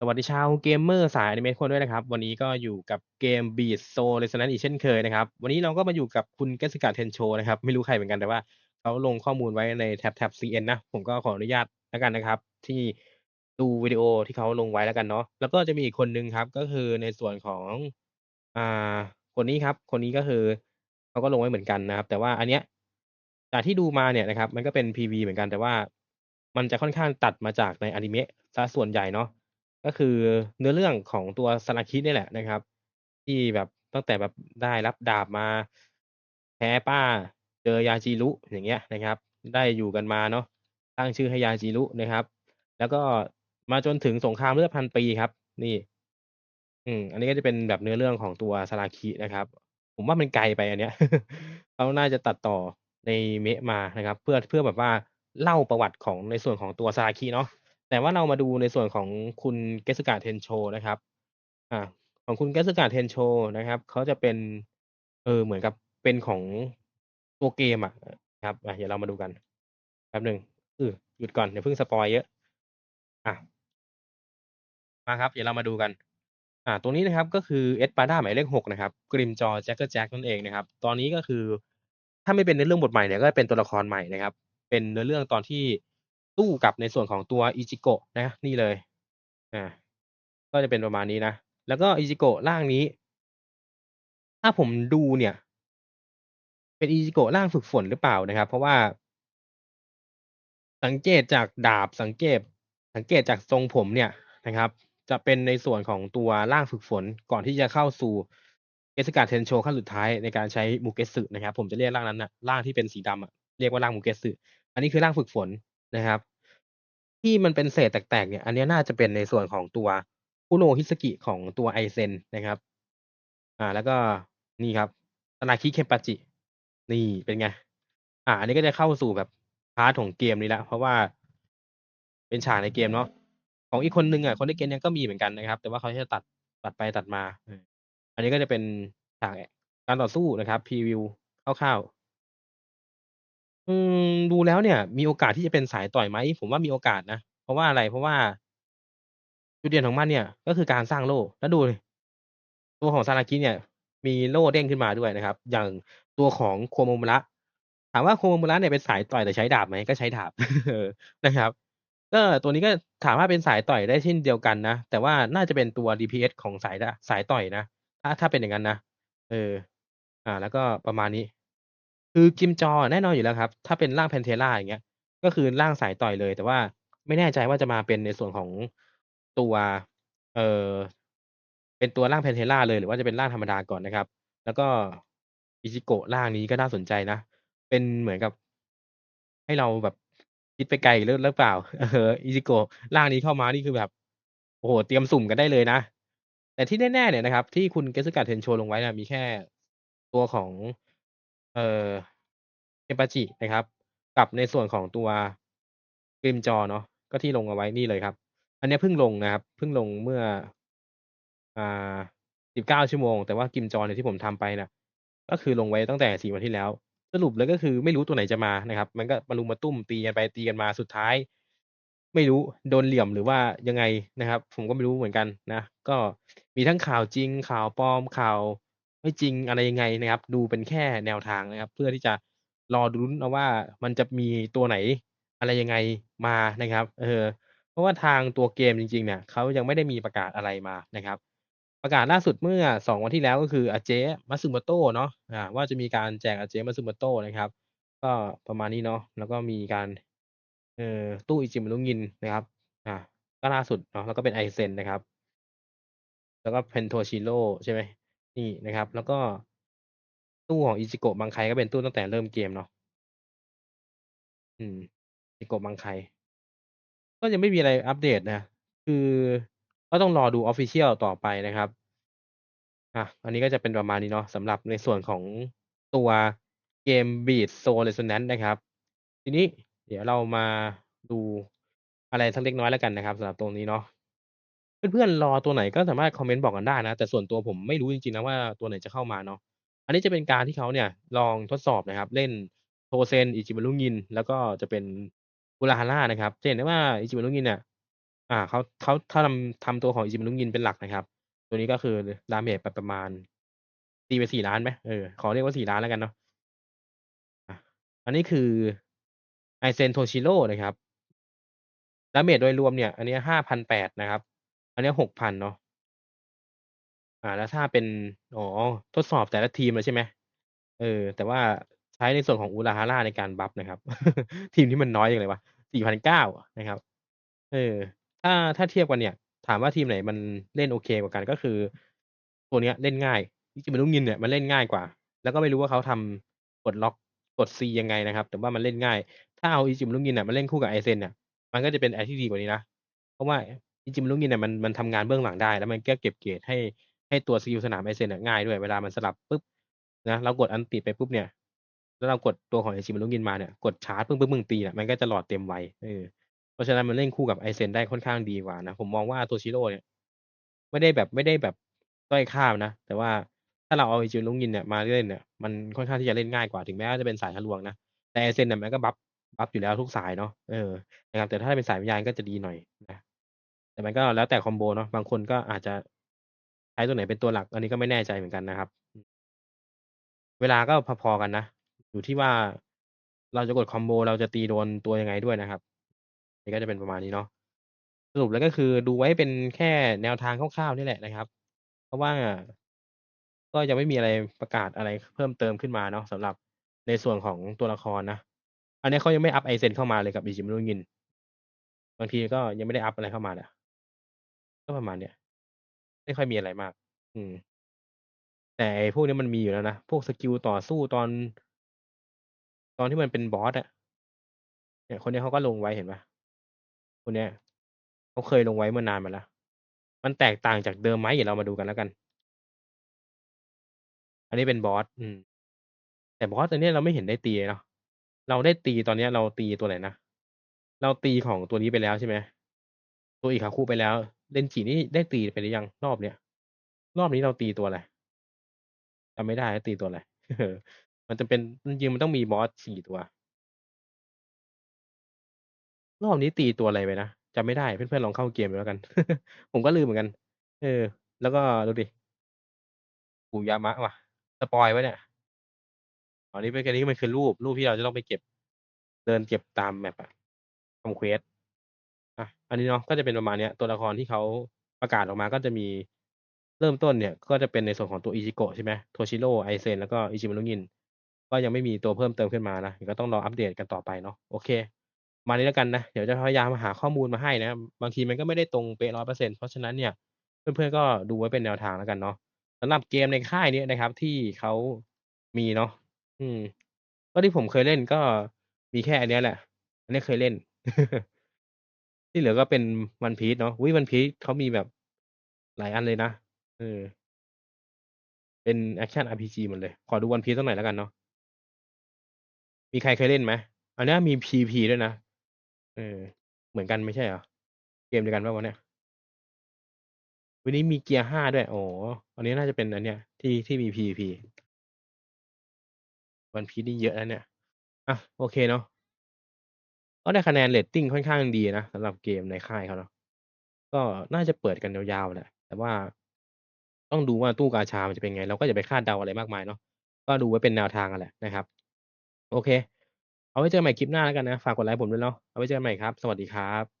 สวัสดีชาวเกมเมอร์สายอนิเมะทุกคนด้วยนะครับ วันนี้ก็อยู่กับเกม Beat Soul Resonance อีกเช่นเคยนะครับ วันนี้เราก็มาอยู่กับคุณเกสกาเทนโชนะครับ ไม่รู้ใครเหมือนกันแต่ว่าเขาลงข้อมูลไว้ในแท็บแท็บ CN นะ ผมก็ขออนุญาตแล้วกันนะครับ ที่ดูวิดีโอที่เขาลงไว้แล้วกันเนาะแล้วก็จะมีอีกคนนึงครับ ก็คือในส่วนของอ่าคนนี้ครับ คนนี้ก็คือเขาก็ลงไว้เหมือนกันนะครับ แต่ว่าอันเนี้ยจากที่ดูมาเนี่ยนะครับ มันก็เป็น PV เหมือนกันแต่ว่า มันจะค่อนข้างตัดมาจากในอนิเมะเสียส่วนใหญ่เนาะ ก็คือเนื้อเรื่องของตัวซานาคิเนี่ยแหละนะครับ ที่แบบตั้งแต่แบบได้รับดาบมา แพ้ป้า เจอยาจิรุอย่างเงี้ยนะครับ ได้อยู่กันมาเนาะตั้งชื่อให้ยาจิรุนะครับ แล้วก็มาจนถึงสงครามเลือดพันปีครับ นี่ อืม อันนี้ก็จะเป็นแบบเนื้อเรื่องของตัวซาราคินะครับ ผมว่ามันไกลไปอันเนี้ยเขาน่าจะตัดต่อในเมะมานะครับ เพื่อเพื่อแบบว่าเล่าประวัติของในส่วนของตัวซาราคิเนาะ แต่ว่าเรามาดูในส่วนของคุณเกสึกะเทนโชนะครับ อ่า ของคุณเกสึกะเทนโชนะครับเขาจะเป็น เออ เหมือนกับเป็นของตัวเกมอะครับอะเดี๋ยวเรามาดูกันแป๊บหนึ่งเออหยุดก่อนอย่าเพิ่งสปอยเยอะ อะ มาครับ เดี๋ยวเรามาดูกัน อ่าตัวนี้นะครับ ก็คือเอสปาด้าหมายเลขหกนะครับกริมจอแจ็คเกอร์แจ็คนั่นเองนะครับ ตอนนี้ก็คือ ถ้าไม่เป็นในเรื่องบทใหม่เนี่ยก็เป็นตัวละครใหม่นะครับ เป็นเนื้อเรื่องตอนที่ สู้กับในส่วนของตัวอิจิโกะนะนี่เลยอ่าก็จะเป็นประมาณนี้นะ แล้วก็อิจิโกะร่างนี้ ถ้าผมดูเนี่ย เป็นอิจิโกะร่างฝึกฝนหรือเปล่านะครับ เพราะว่า สังเกตจากดาบสังเกต สังเกตจากทรงผมเนี่ยนะครับ จะเป็นในส่วนของตัวร่างฝึกฝนก่อนที่จะเข้าสู่เกสกาเทนโชขั้นสุดท้ายในการใช้มูเกสึนะครับ ผมจะเรียกร่างนั้นนะร่างที่เป็นสีดำอะเรียกว่าร่างมูเกสึอันนี้คือร่างฝึกฝน นะครับ ที่มันเป็นเศษแตกๆเนี่ย อันนี้น่าจะเป็นในส่วนของตัวคุโนฮิสกิของตัวไอเซนนะครับ อ่า แล้วก็นี่ครับตนาคิเคมปาจิ นี่เป็นไง อ่า อันนี้ก็จะเข้าสู่แบบพาร์ทของเกมนี้แล้วเพราะว่าเป็นฉากในเกมเนาะของอีกคนหนึ่งอะคนในเกมเนี้ก็มีเหมือนกันนะครับ แต่ว่าเขาจะตัดตัดไปตัดมาอออันนี้ก็จะเป็นฉากการต่อสู้นะครับพรีวิวคร่าวๆ อืม ดูแล้วเนี่ยมีโอกาสที่จะเป็นสายต่อยไหม ผมว่ามีโอกาสนะ เพราะว่าอะไร เพราะว่า จุดเด่นของมันเนี่ย ก็คือการสร้างโล่ แล้วดูดิ ตัวของซารากิเนี่ย มีโล่เด้งขึ้นมาด้วยนะครับ อย่างตัวของโคโมมุระ ถามว่าโคโมมุระเนี่ยเป็นสายต่อยแต่ใช้ดาบไหม ก็ใช้ดาบ เออ นะครับ ก็ตัวนี้ก็ถามว่าเป็นสายต่อยได้เช่นเดียวกันนะ แต่ว่าน่าจะเป็นตัว DPS ของสายดะสายต่อยนะ ถ้า ถ้าเป็นอย่างนั้นนะ เออ อ่า แล้วก็ประมาณนี้ คือกิมจอแน่นอนอยู่แล้วครับ ถ้าเป็นร่าง Pantera อย่างเงี้ย ก็คือร่างสายต่อยเลย แต่ว่าไม่แน่ใจว่าจะมาเป็นในส่วนของตัว เอ่อ เป็นตัวร่าง Pantera เลย หรือว่าจะเป็นร่างธรรมดาก่อนนะครับ แล้วก็อิจิโกะร่างนี้ก็น่าสนใจนะ เป็นเหมือนกับ ให้เราแบบคิดไปไกลหรือ หรือเปล่า เอออิจิโกะร่างนี้เข้ามานี่คือแบบ โอ้โฮ เตรียมสุ่มกันได้เลยนะ แต่ที่แน่ ๆ เนี่ยนะครับ ที่คุณเกสึกะเทนโชลงไว้เนี่ย มีแค่ตัวของ เอ่อเคนปาจินะครับ กับในส่วนของตัวกริมจอเนาะก็ที่ลงเอาไว้นี่เลยครับ อันนี้เพิ่งลงนะครับ เพิ่งลงเมื่อ อ่า19ชั่วโมง แต่ว่ากิมจอเนี่ยที่ผมทำไปน่ะ ก็คือลงไว้ตั้งแต่4วันที่แล้ว สรุปเลยก็คือไม่รู้ตัวไหนจะมานะครับ มันก็มารุมมาตุ้มตีกันไปตีกันมาสุดท้าย ไม่รู้โดนเหลี่ยมหรือว่ายังไงนะครับ ผมก็ไม่รู้เหมือนกันนะ ก็มีทั้งข่าวจริงข่าวปลอมข่าว ไม่จริงอะไรยังไงนะครับ ดูเป็นแค่แนวทางนะครับ เพื่อที่จะรอลุ้นเอาว่า มันจะมีตัวไหน อะไรยังไงมานะครับ เออ เพราะว่าทางตัวเกมจริง ๆ เนี่ยเขายังไม่ได้มีประกาศอะไรมานะครับ ประกาศล่าสุดเมื่อ 2 วันที่แล้วก็คืออาเจมัตสึโมโตะเนาะอ่าว่าจะมีการแจกอาเจมัตสึโมโตะนะครับ ก็ประมาณนี้เนาะแล้วก็มีการเอ่อตู้อิจิมุรุงินนะครับ อ่าก็ล่าสุดเนาะแล้วก็เป็น Aizen นะครับ แล้วก็ Pentoshiro ใช่ไหม นี่นะครับ แล้วก็ตู้ของอิจิโกะบังไคก็เป็นตู้ตั้งแต่เริ่มเกมเนาะอืมอิจิโกะบังไคก็ยังไม่มีอะไรอัปเดตนะ คือก็ต้องรอดู Official ต่อไปนะครับอ่าอันนี้ก็จะเป็นประมาณนี้เนาะสำหรับในส่วนของตัวเกม Beat Soul Resonance นะครับ ทีนี้เดี๋ยวเรามาดูอะไรสักเล็กน้อยแล้วกันนะครับสำหรับตรงนี้เนาะ เพื่อน ๆ รอตัวไหนก็สามารถคอมเมนต์บอกกันได้นะ แต่ส่วนตัวผมไม่รู้จริง ๆ นะว่า ตัวไหนจะเข้ามาเนาะ อันนี้จะเป็นการที่เขาเนี่ยลองทดสอบนะครับ เล่น Tousen Ichibaru Gin แล้วก็จะเป็น Urahara นะครับ จะเห็นได้ว่า Ichibaru Gin เนี่ย อ่า เขา เขา ถ้าทำ ทำตัวของ Ichiban ลูกยินเป็นหลักนะครับ ตัวนี้ก็คือดาเมจไปประมาณ ตีไป 4,000,000 ไหม เออ ขอเรียกว่า 4,000,000 แล้วกันเนาะ อะ อันนี้คือ Aizen Toshiro นะครับ ดาเมจโดยรวมเนี่ย อันเนี้ย 5,800 นะครับ อันเนี้ย 6,000 เนาะ อ่า แล้วถ้าเป็น อ๋อ ทดสอบแต่ละทีมเลยใช่ไหม?เออ แต่ว่าใช้ในส่วนของ Urahara ในการบัฟนะครับ ทีมนี้มันน้อยจังเลยวะ 4,900 นะครับ เออ ถ้า ถ้าเทียบกันเนี่ย ถามว่าทีมไหนมันเล่นโอเคกว่ากัน ก็คือตัวเนี้ยเล่นง่าย Ichiban ลูกยินเนี่ยมันเล่นง่ายกว่า แล้วก็ไม่รู้ว่าเขาทำปลดล็อกกด C ยังไงนะครับ แต่ว่ามันเล่นง่าย ถ้าเอา Ichiban ลูกยินน่ะมาเล่นคู่กับ Aizen เนี่ย มันก็จะเป็นอะไรที่ดีกว่านี้นะ เพราะว่า Ichiban ลูกยินเนี่ยมันมันทำงานเบื้องหลังได้ แล้วมันก็เก็บเกรดให้ให้ตัวสกิลสนาม Aizen อะง่ายด้วยเวลามันสลับปุ๊บนะเรากดอัลติไปปุ๊บเนี่ย แล้วเรากดตัวของ Ichiban ลูกยินมาเนี่ยกดชาร์จปึ้งๆๆตีอะมันก็จะหลอดเต็มไวเออเพราะฉะนั้นมันเล่นคู่กับ Aizen ได้ค่อนข้างดีกว่านะผมมองว่า Toshiro เนี่ย ไม่ได้แบบไม่ได้แบบด้อยค่ามนะแต่ว่าถ้าเราเอา Ichiban ลูกยินเนี่ยมาเล่นเนี่ยมันค่อนข้างที่จะเล่นง่ายกว่าถึงแม้ว่าจะเป็นสายทะลวงนะแต่ Aizen เนี่ยมันก็บัฟบัฟอยู่แล้วทุกสายเนาะเออนะครับแต่ถ้าเป็นสายวิญญาณก็จะดีหน่อยนะ แต่มันก็แล้วแต่คอมโบเนาะบางคนก็อาจจะใช้ตัวไหนเป็นตัวหลัก อันนี้ก็ไม่แน่ใจเหมือนกันนะครับ เวลาก็พอๆกันนะ อยู่ที่ว่าเราจะกดคอมโบเราจะตีโดนตัวยังไงด้วยนะครับนี่ก็จะเป็นประมาณนี้เนาะสรุปแล้วก็คือดูไว้เป็นแค่แนวทางคร่าวๆนี่แหละนะครับ เพราะว่าก็ยังไม่มีอะไรประกาศอะไรเพิ่มเติมขึ้นมาเนาะสำหรับในส่วนของตัวละครนะ อันนี้เขายังไม่อัป Aizen เข้ามาเลยกับ Ichiban ลูกยิน บางทีก็ยังไม่ได้อัปอะไรเข้ามาเลย ก็ประมาณเนี้ย ไม่ค่อยมีอะไรมาก อืม แต่ไอ้พวกนี้มันมีอยู่แล้วนะ พวกสกิลต่อสู้ตอน ตอนที่มันเป็นบอสอะ เนี่ยคนเนี้ยเขาก็ลงไว้เห็นเปล่า?คนเนี้ย เขาเคยลงไว้เมื่อนานมาแล้ว มันแตกต่างจากเดิมไหม เดี๋ยวเรามาดูกันแล้วกัน อันนี้เป็นบอส อืม แต่บอสตัวเนี้ยเราไม่เห็นได้ตีเนาะ เราได้ตี ตอนเนี้ยเราตีตัวไหนนะ เราตีของตัวนี้ไปแล้วใช่ไหม ตัวอิคาคุไปแล้ว Denji นี่ได้ตีไปหรือยังรอบเนี้ย?รอบนี้เราตีตัวอะไร?จำไม่ได้ตีตัวอะไรมันจะเป็นจริงมันต้องมีบอส4ตัว รอบนี้ตีตัวอะไรไปนะจำไม่ได้เพื่อนๆลองเข้าเกมดูแล้วกัน ผมก็ลืมเหมือนกัน เออ แล้วก็ดูดิอูยามะว่ะสปอยล์เปล่าเนี่ย?อ๋อนี่เป็นอันนี้มันคือรูปรูปที่เราจะต้องไปเก็บ เดินเก็บตาม map อะทำเควส อะ อันนี้เนาะก็จะเป็นประมาณเนี้ย ตัวละครที่เขาประกาศออกมาก็จะมี เริ่มต้นเนี่ย ก็จะเป็นในส่วนของตัว Ichigo ใช่ไหม Toshiro, Aizen แล้วก็ Ichiban ลูกยิน ก็ยังไม่มีตัวเพิ่มเติมขึ้นมานะก็ต้องรออัปเดตกันต่อไปเนาะโอเค มานี้แล้วกันนะ เดี๋ยวจะพยายามหาข้อมูลมาให้นะ บางทีมันก็ไม่ได้ตรงเป๊ะ100%เปอร์เซ็นเพราะฉะนั้นเนี่ย เพื่อนๆก็ดูไว้เป็นแนวทางแล้วกันเนาะสำหรับเกมในค่ายนี้นะครับ ที่เขามีเนาะอืมก็ที่ผมเคยเล่นก็มีแค่อันเนี้ยแหละ อันนี้เคยเล่น ที่เหลือก็เป็น One Piece เนาะ อุ๊ย One Piece เขามีแบบหลายอันเลยนะ เออ เป็นแอกชัน RPG หมดเลย ขอดู One Piece สักหน่อยแล้วกันเนาะ มีใครเคยเล่นไหม?อันเนี้ยมี PVP ด้วยนะ เออ เหมือนกันไม่ใช่เหรอ?เกมเดียวกันเปล่าวะเนี่ย?วันนี้มี Gear 5ด้วย โอ๋ออันนี้น่าจะเป็นอันเนี้ยที่ที่มี PVP One Piece นี่เยอะนะเนี่ยอะโอเคเนาะ เขาได้คะแนนเรตติ้งค่อนข้างดีนะสำหรับเกมในค่ายเขาเนาะก็น่าจะเปิดกันยาวๆแหละ แต่ว่าต้องดูว่าตู้กาชามันจะเป็นไง เราก็อย่าไปคาดเดาอะไรมากมายเนาะก็ดูไว้เป็นแนวทางกันแหละนะครับ โอเค เอาไว้เจอกันใหม่คลิปหน้าแล้วกันนะ ฝากกดไลค์ผมด้วยเนาะเอาไว้เจอกันใหม่ครับ สวัสดีครับ